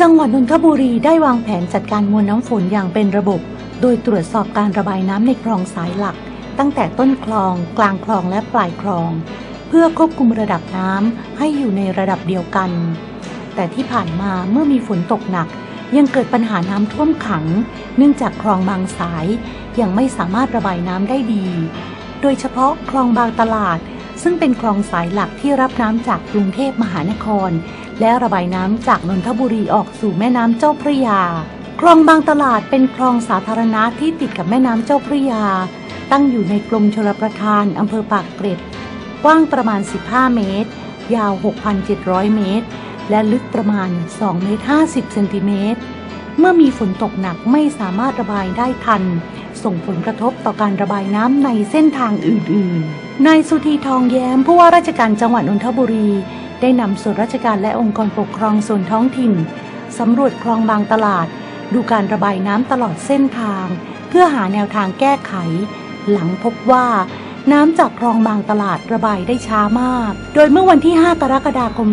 จังหวัดนนทบุรีได้วางแผนจัดการมวลน้ำฝนอย่างเป็นระบบ โดยตรวจสอบการระบายน้ำในคลองสายหลัก ตั้งแต่ต้นคลอง กลางคลองและปลายคลอง เพื่อควบคุมระดับน้ำให้อยู่ในระดับเดียวกัน แต่ที่ผ่านมาเมื่อมีฝนตกหนัก ยังเกิดปัญหาน้ำท่วมขัง เนื่องจากคลองบางสายยังไม่สามารถระบายน้ำได้ดี โดยเฉพาะคลองบางตลาด ซึ่งเป็นคลองสายหลักที่รับน้ำจากกรุงเทพมหานคร และระบายน้ำจากนนทบุรีออกสู่แม่น้ำเจ้าพระยา คลองบางตลาดเป็นคลองสาธารณะที่ติดกับแม่น้ำเจ้าพระยา ตั้งอยู่ในกรมชลประทานอำเภอปากเกร็ด กว้างประมาณ 15 เมตร ยาว 6,700 เมตร และลึกประมาณ2เมตร50เซนติเมตรเมื่อมีฝนตกหนักไม่สามารถระบายได้ทัน ส่งผลกระทบต่อการระบายน้ำในเส้นทางอื่นๆ นายสุธีทองแย้มผู้ว่าราชการจังหวัดนนทบุรี ได้นำส่วนราชการและองค์กรปกครองส่วนท้องถิ่นสำรวจคลองบางตลาด ดูการระบายน้ำตลอดเส้นทาง เพื่อหาแนวทางแก้ไข หลังพบว่าน้ำจากคลองบางตลาดระบายได้ช้ามาก โดยเมื่อวันที่ 5 กรกฎาคม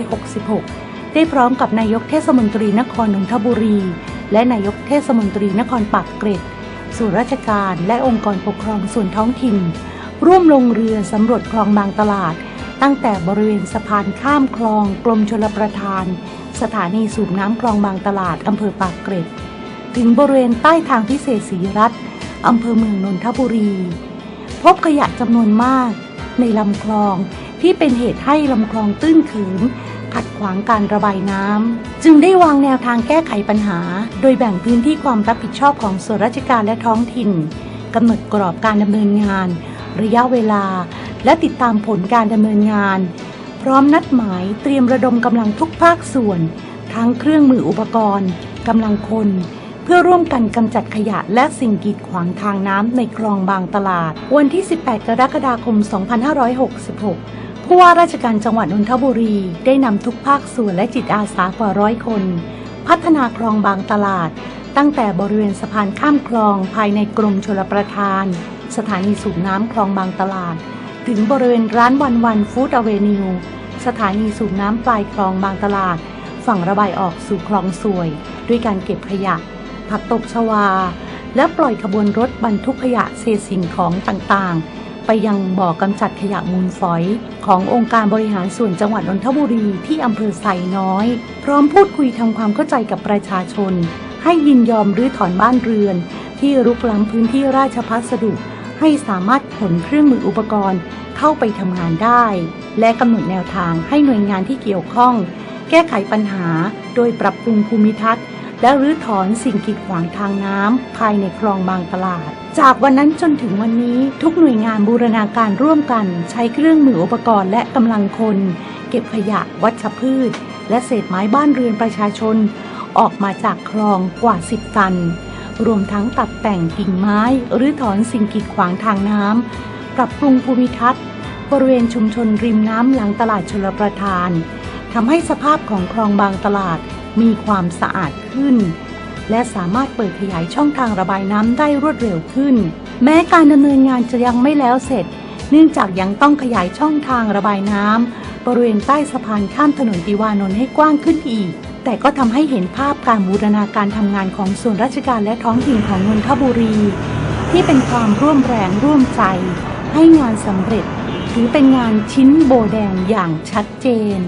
2566 ได้พร้อมกับนายกเทศมนตรีนครนนทบุรี และนายกเทศมนตรีนครปากเกร็ด ส่วนราชการและองค์กรปกครองส่วนท้องถิ่น ร่วมลงเรือสำรวจคลองบางตลาด ตั้งแต่บริเวณสะพานข้ามคลองกรมชลประทาน สถานีสูบน้ำคลองบางตลาดอำเภอปากเกร็ด ถึงบริเวณใต้ทางพิเศษศรีรัตน์อำเภอเมืองนนทบุรี พบขยะจำนวนมาก ในลำคลองที่เป็นเหตุให้ลำคลองตื้นขินขัดขวางการระบายน้ำ จึงได้วางแนวทางแก้ไขปัญหา โดยแบ่งพื้นที่ความรับผิดชอบของส่วนราชการและท้องถิ่นกำหนดกรอบการดำเนินงาน ระยะเวลา และติดตามผลการดำเนินงาน พร้อมนัดหมายเตรียมระดมกำลังทุกภาคส่วน ทั้งเครื่องมืออุปกรณ์กำลังคน เพื่อร่วมกันกำจัดขยะและสิ่งกีดขวางทางน้ำในคลองบางตลาด วันที่ 18 กรกฎาคม 2566ผู้ว่าราชการจังหวัดนนทบุรีได้นำทุกภาคส่วนและจิตอาสากว่าร้อยคน พัฒนาคลองบางตลาด ตั้งแต่บริเวณสะพานข้ามคลองภายในกรมชลประทาน สถานีสูบน้ำคลองบางตลาด ถึงบริเวณร้านวันวันฟู้ดอเวนิว สถานีสูบน้ำปลายคลองบางตลาด ฝั่งระบายออกสู่คลองสวย ด้วยการเก็บขยะ ผักตบชวา และปล่อยขบวนรถบรรทุกขยะเศษสิ่งของต่างๆ ไปยังบ่อกำจัดขยะมูลฝอย ขององค์การบริหารส่วนจังหวัดนนทบุรีที่อำเภอไซน้อย พร้อมพูดคุยทำความเข้าใจกับประชาชน ให้ยินยอมรื้อถอนบ้านเรือน ที่รุกล้ำพื้นที่ราชพัสดุ ให้สามารถขนเครื่องมืออุปกรณ์เข้าไปทำงานได้ และกำหนดแนวทางให้หน่วยงานที่เกี่ยวข้อง แก้ไขปัญหาโดยปรับปรุงภูมิทัศน์และรื้อถอนสิ่งกีดขวางทางน้ำภายในคลองบางตลาด จากวันนั้นจนถึงวันนี้ทุกหน่วยงานบูรณาการร่วมกัน ใช้เครื่องมืออุปกรณ์และกำลังคน เก็บขยะ วัชพืช และเศษไม้บ้านเรือนประชาชน ออกมาจากคลองกว่า 10 ตัน รวมทั้งตัดแต่งกิ่งไม้ หรือถอนสิ่งกีดขวางทางน้ำปรับปรุงภูมิทัศน์ บริเวณชุมชนริมน้ำหลังตลาดชลประทานทำให้สภาพของคลองบางตลาดมีความสะอาดขึ้น และสามารถเปิดขยายช่องทางระบายน้ำได้รวดเร็วขึ้น แม้การดำเนินงานจะยังไม่แล้วเสร็จ เนื่องจากยังต้องขยายช่องทางระบายน้ำบริเวณใต้สะพานข้ามถนนติวานนท์ให้กว้างขึ้นอีก แต่ก็ทำให้เห็นภาพการบูรณาการทำงานของส่วนราชการและท้องถิ่นของนนทบุรี ที่เป็นความร่วมแรงร่วมใจ ให้งานสำเร็จ ถือเป็นงานชิ้นโบแดงอย่างชัดเจน